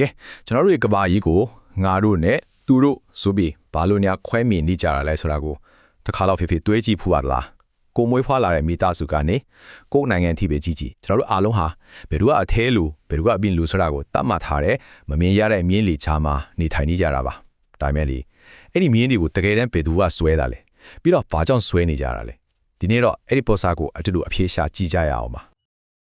ကဲကျွန်တော်တို့ရဲ့ကဘာကြီးကိုငါတို့နဲ့သူတို့ဆိုပြီးဘာလို့ညာခွဲမြင်နေကြတာလဲဆိုတာကိုတစ်ခါတော့ဖေဖေတွေးကြည့်ဖူးပါလားကိုမွေးဖွားလာတဲ့မိသားစုကနေကိုယ်နိုင်ငံအထိပဲကြည့်ကြည့်ကျွန်တော်တို့အားလုံးဟာဘယ်သူကအသေးလူဘယ်သူကအပြင်လူဆိုတာကိုတတ်မှတ်ထားတဲ့မမြင်ရတဲ့မြင်းလီချာမှာနေထိုင်နေကြတာပါဒါမဲ့လေအဲ့ဒီမြင်းတွေကိုတကယ်တမ်းဘယ်သူကဆွဲတာလဲပြီးတော့ဘာကြောင့်ဆွဲနေကြတာလဲဒီနေ့တော့အဲ့ဒီပေါ်စာကိုအတူတူအပြေရှာကြည့်ကြရအောင်ပါ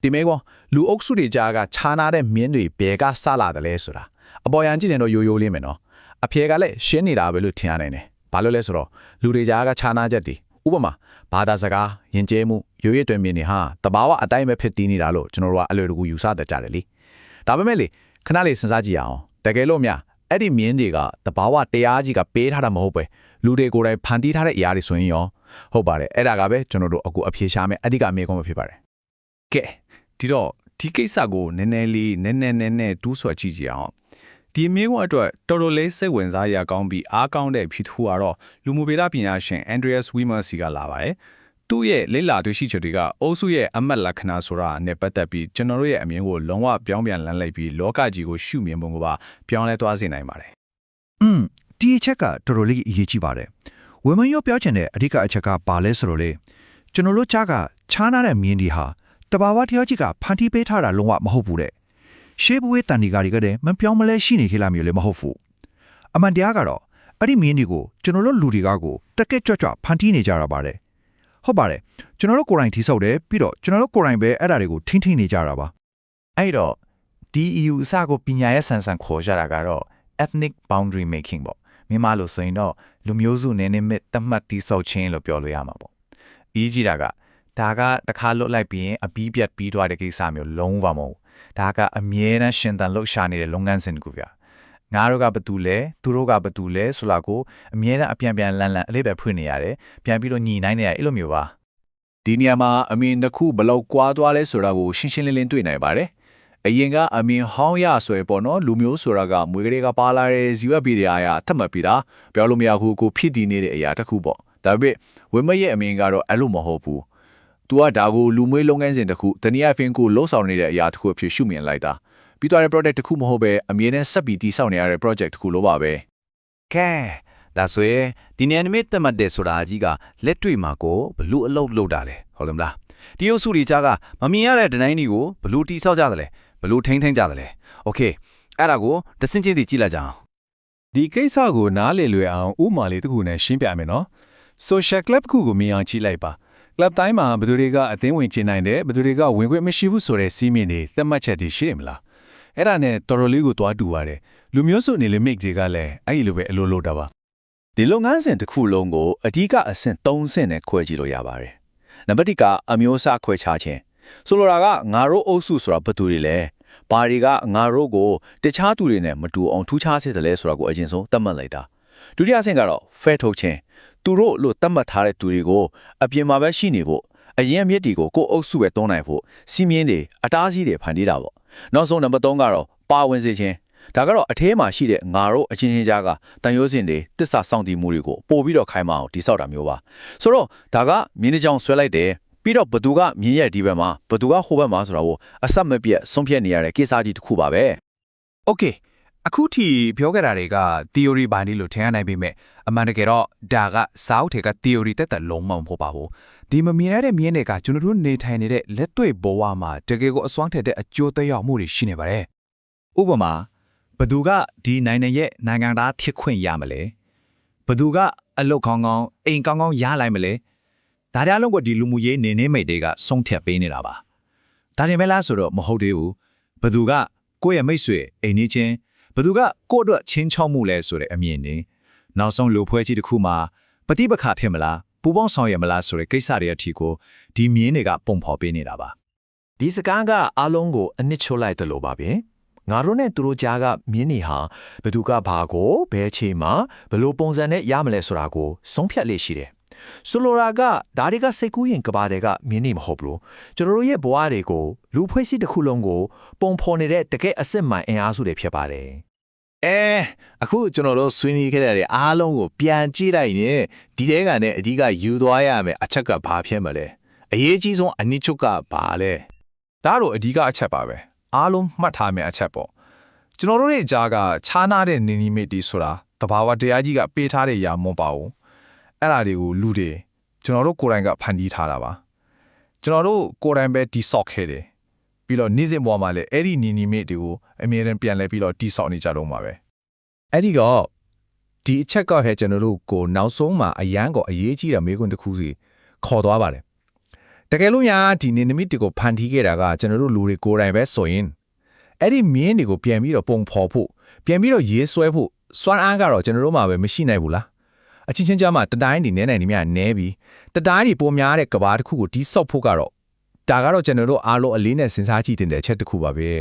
ဒီမဲကောလူအုပ်စုတွေကြားကခြားနာတဲ့မြင်းတွေဘယ်ကစလာတယ်လဲဆိုတာအပေါ်ယံကြည့်ရင်တော့ရိုးရိုးလေးမယ်နော်အဖြေကလည်းရှင်းနေတာပဲလို့ထင်ရနိုင်တယ်ဘာလို့လဲဆိုတော့လူတွေကြားကခြားနာချက်တွေဥပမာဘာသာစကားယဉ်ကျေးမှုရိုးရည်တွင်မြင်နေဟာတဘာဝအတိုင်းပဲဖြစ်တည်နေတာလို့ကျွန်တော်တို့ကအလွယ်တကူယူဆတတ်ကြတယ်လေဒါပေမဲ့လေခဏလေးစဉ်းစားကြည့်ရအောင်တကယ်လို့များအဲ့ဒီမြင်းတွေကတဘာဝတရားကြီးကပေးထားတာမဟုတ်ပဲလူတွေကိုယ်တိုင်ဖန်တီးထားတဲ့အရာတွေဆိုရင်ရောဟုတ်ပါတယ်အဲ့ဒါကပဲကျွန်တော်တို့အခုအဖြေရှာမယ်အဓိကအမေကုန်းပဲဖြစ်ပါတယ်ကဲ ဒီတော့ဒီကိစ္စကိုနည်းနည်းလေးနည်းနည်းနည်းနည်းတူးဆွကြည့်ကြည့်အောင်ဒီအမျိုးအတွက်တော်တော်လေးစိတ်ဝင်စားရကောင်းပြီးအားကောင်းတဲ့ဖြစ်ထူကတော့လူမှုဗေဒပညာရှင် Andreas Wimmer စီကလာပါတယ်သူ့ရဲ့လိလာတွေ့ရှိချက်တွေကအုပ်စုရဲ့အမတ်လက္ခဏာဆိုတာနဲ့ပတ်သက်ပြီးကျွန်တော်တို့ရဲ့အမြင်ကိုလုံးဝပြောင်းပြန်လန်းလိုက်ပြီးလောကကြီးကိုရှုမြင်ပုံကပါပြောင်းလဲသွားစေနိုင်ပါတယ်อืมဒီအချက်ကတော်တော်လေးအရေးကြီးပါတယ်ဝေမန်ရောပြောချင်တဲ့အဓိကအချက်ကဘာလဲဆိုတော့လေကျွန်တော်တို့ကြားကခြားနာတဲ့မြင်းဒီဟာ တဘာဝတရားကြီးကဖန်တီးပေးထားတာလုံးဝမဟုတ်ဘူးတဲ့ရှေးဘဝတန်ဒီကာတွေကတည်းမပြောင်းမလဲရှိနေခေလာမျိုးလည်းမဟုတ်ဘူးအမှန်တရားကတော့အဲ့ဒီမြင်းတွေကိုကျွန်တော်တို့လူတွေကကိုတက်ကက်ကြွကြွဖန်တီးနေကြတာပါတယ်ဟုတ်ပါတယ်ကျွန်တော်တို့ကိုယ်တိုင်ထိစောက်တယ်ပြီးတော့ကျွန်တော်တို့ကိုယ်တိုင်ပဲအဲ့ဒါတွေကိုထိမ့်ထိမ့်နေကြတာပါအဲ့တော့ဒီ EU အစကိုပညာရဲ့ဆန်ဆန်ခေါ်ကြတာကတော့ ethnic boundary making ပေါ့မြန်မာလိုဆိုရင်တော့လူမျိုးစုနယ်နိမိတ်တတ်မှတ်တိဆောက်ခြင်းလို့ပြောလို့ရမှာပေါ့အကြီးကြီးတာက ဒါကတစ်ခါလွတ်လိုက်ပြီးရင်အပြီးပြတ်ပြီးသွားတဲ့ကိစ္စမျိုးလုံးဝမဟုတ်ဘူးဒါကအမြဲတမ်းရှင်သန်လှုပ်ရှားနေတဲ့လုပ်ငန်းစဉ်တစ်ခုပြငါတို့ကဘာတူလဲသူတို့ကဘာတူလဲဆိုတာကိုအမြဲတမ်းအပြန်ပြန်လန်လန်အလေးပဲဖွင့်နေရတယ်ပြန်ပြီးတော့ညီနိုင်နေရအဲ့လိုမျိုးပါဒီနေရာမှာအမင်တစ်ခုဘလောက်ကွာသွားလဲဆိုတာကိုရှင်းရှင်းလင်းလင်းတွေ့နိုင်ပါတယ်။အရင်ကအမင်ဟောင်းရဆွဲပေါ့နော်လူမျိုးဆိုတာကမွေကလေးကပါလာတဲ့ဇီဝဗီဒီယာအထပ်မှတ်ပြီးတာပြောလို့မရဘူးကိုဖြစ်တည်နေတဲ့အရာတစ်ခုပေါ့။ဒါပေမဲ့ဝိမရဲ့အမင်ကတော့အဲ့လိုမဟုတ်ဘူး။ ။ तू ကဒါကိုလူမွေးလုပ်ငန်းစဉ်တစ်ခုတနည်းအားဖြင့်ကိုလှုပ်ဆောင်နေတဲ့အရာတစ်ခုအဖြစ်ရှုမြင်လိုက်တာ။ပြီးသွားတဲ့ project တစ်ခုမဟုတ်ပဲအမြဲတမ်းဆက်ပြီးတည်ဆောက်နေရတဲ့ project တစ်ခုလိုပါပဲ။ကဲဒါဆိုရင်ဒီ anime တက်မှတ်တယ်ဆိုတာအကြီးကလက်တွေ့မှာကိုဘလို့အလုပ်လုပ်တာလဲဟုတ်လားမလား။တရုပ်စုတွေကြားကမမြင်ရတဲ့ဒတိုင်းတွေကိုဘလို့တည်ဆောက်ကြသလဲဘလို့ထိမ့်ထိမ့်ကြသလဲ။ Okay အဲ့ဒါကိုတစင်းချင်းစီကြည့်လိုက်ကြအောင်။ဒီကိစ္စကိုနားလည်လွယ်အောင်ဥမာလေးတစ်ခုနဲ့ရှင်းပြမယ်နော်။ social club ခုကိုမြင်အောင်ကြည့်လိုက်ပါ။ club တိုင်းမှာဘယ်သူတွေကအသင်းဝင်ကျင်းနိုင်တယ်ဘယ်သူတွေကဝင်ခွင့်မရှိဘူးဆိုတဲ့စီးမင်းတွေသတ်မှတ်ချက်တွေရှိတယ်မလားအဲ့ဒါနဲ့တော်တော်လေးကိုတွားတူပါတယ်လူမျိုးစုနေလေမိတ်တွေကလည်းအဲ့ဒီလိုပဲအလိုလိုတာပါဒီလုပ်ငန်းစဉ်တစ်ခုလုံးကိုအဓိကအဆင့်၃ဆင့်နဲ့ခွဲကြည့်လို့ရပါတယ်။နံပါတ်1ကအမျိုးအစားခွဲခြားခြင်းဆိုလိုတာကငါတို့အုပ်စုဆိုတာဘယ်သူတွေလဲ။ဘာတွေကငါတို့ကိုတခြားသူတွေနဲ့မတူအောင်ထူးခြားစေတယ်လဲဆိုတာကိုအရင်ဆုံးသတ်မှတ်လိုက်တာ။ ဒုတိယအဆင့်ကတော့ fair ထုတ်ခြင်းသူတို့လို့သတ်မှတ်ထားတဲ့သူတွေကိုအပြင်မှာပဲရှိနေဖို့အရင်အမြစ်တွေကိုကိုယ်အုပ်စုပဲတွန်းနိုင်ဖို့စီမင်းတွေအတားအဆီးတွေဖန်တီးတာပေါ့နောက်ဆုံးနံပါတ်3ကတော့ပါဝင်စေခြင်းဒါကတော့အထဲမှာရှိတဲ့ငါတို့အချင်းချင်းကြားကတန်ရိုးစင်တွေတစ္ဆာစောင့်တည်မှုတွေကိုပို့ပြီးတော့ခိုင်းမအောင်တိဆောက်တာမျိုးပါဆိုတော့ဒါကမြင်းကြောင်ဆွဲလိုက်တယ်ပြီးတော့ဘသူကမြင်းရဲ့ဒီဘက်မှာဘသူကဟိုဘက်မှာဆိုတာကိုအဆက်မပြတ်ဆုံးဖြတ်နေရတဲ့ကိစ္စကြီးတစ်ခုပါပဲ။ Okay အခုထိပြောခဲ့တာတွေက theory ပိုင်းလေးလို့ထင်ရနိုင်ပေမဲ့အမှန်တကယ်တော့ဒါကစာအုပ်ထဲက theory တက်တက်လုံးမမဟုတ်ပါဘူးဒီမမြင်ရတဲ့မြင်းတွေကကျွန်တော်တို့နေထိုင်နေတဲ့လက်တွေ့ဘဝမှာတကယ်ကိုအစွမ်းထက်တဲ့အကျိုးသက်ရောက်မှုတွေရှိနေပါတယ်ဥပမာဘသူကဒီနိုင်ငံရဲ့နိုင်ငံသားဖြစ်ခွင့်ရမလဲဘသူကအလုတ်ကောင်းကောင်းအိမ်ကောင်းကောင်းရလိုက်မလဲဒါကြလုံးကဒီလူမှုရေးနေနေမိတ်တွေကဆုံးဖြတ်ပေးနေတာပါဒါတင်ပဲလားဆိုတော့မဟုတ်သေးဘူးဘသူကကိုယ့်ရဲ့မိတ်ဆွေအိမ်နေချင်း ဘသူကကိုယ့်အတွက်ချင်းချောက်မှုလဲဆိုတဲ့အမြင်နေနောက်ဆုံးလူဖွဲ့ကြီးတစ်ခုမှာပฏิပခါဖြစ်မလားပူပေါင်းဆောင်ရမလားဆိုတဲ့ကိစ္စတွေအထီကိုဒီမြင်းတွေကပုံဖော်ပေးနေတာပါဒီစကားကအားလုံးကိုအနစ်ချိုးလိုက်တယ်လို့ပါပဲငါတို့နဲ့သူတို့ကြားကမြင်းနေဟာဘယ်သူကဘာကိုဘယ်အချိန်မှာဘယ်လိုပုံစံနဲ့ရမလဲဆိုတာကိုဆုံးဖြတ်လေးရှိတယ်ဆိုလိုတာကဒါတွေကစိတ်ကူးရင်ကဘာတွေကမြင်းနေမဟုတ်ဘူးကျွန်တော်တို့ရဲ့ဘဝတွေကိုလူဖွဲ့စည်းတစ်ခုလုံးကို ပုံဖော်နေတဲ့တကယ်အစစ်မှန်အင်အားစုတွေဖြစ်ပါတယ် အဲအခုကျွန်တော်တို့ဆွေးနွေးခဲ့တဲ့အားလုံးကိုပြန်ကြည့်လိုက်ရင်ဒီတဲကနဲ့အဓိကယူသွားရမယ်အချက်ကဘာဖြစ်မလဲအရေးကြီးဆုံးအနည်းချုပ်ကဘာလဲဒါတော့အဓိကအချက်ပါပဲအားလုံးမှတ်ထားမယ့်အချက်ပေါ့ကျွန်တော်တို့ရဲ့ကြားကခြားနာတဲ့နေနီမိတ်တီဆိုတာတဘာဝတရားကြီးကပေးထားတဲ့ຢာမွန်ပါဘူးအဲ့ဒါတွေကိုလူတွေကျွန်တော်တို့ကိုယ်တိုင်ကဖန်တီးထားတာပါကျွန်တော်တို့ကိုယ်တိုင်ပဲတိဆောက်ခဲ့တယ် ပြီးတော့နေ့စဉ်ဘဝမှာလည်းအဲ့ဒီနေနီမိတ်တွေကိုအမြဲတမ်းပြန်လဲပြီးတော့တိဆောက်နေကြတော့မှာပဲအဲ့ဒီတော့ဒီအချက်ကဟဲ့ကျွန်တော်တို့ကိုနောက်ဆုံးမှာအရန်ကိုအရေးကြီးတဲ့မေးခွန်းတစ်ခုစီခေါ်သွားပါတယ်တကယ်လို့ညာဒီနေနီမိတ်တွေကိုဖန်တီးခဲ့တာကကျွန်တော်တို့လူတွေကိုယ်တိုင်ပဲဆိုရင်အဲ့ဒီမြင်းတွေကိုပြန်ပြီးတော့ပုံဖော်ဖို့ပြန်ပြီးတော့ရေးဆွဲဖို့စွမ်းအားကတော့ကျွန်တော်တို့မှာပဲမရှိနိုင်ဘူးလားအချင်းချင်းကြားမှာတတိုင်းဒီနဲနိုင်နေမြနဲပြီးတတိုင်းဒီပုံများတဲ့ကဘာတစ်ခုကိုတီးဆော့ဖို့ကတော့ ဒါကတော့ကျွန်တော်တို့အားလုံးအလေးနဲ့စဉ်းစားကြည့်တင်တဲ့အချက်တစ်ခုပါပဲ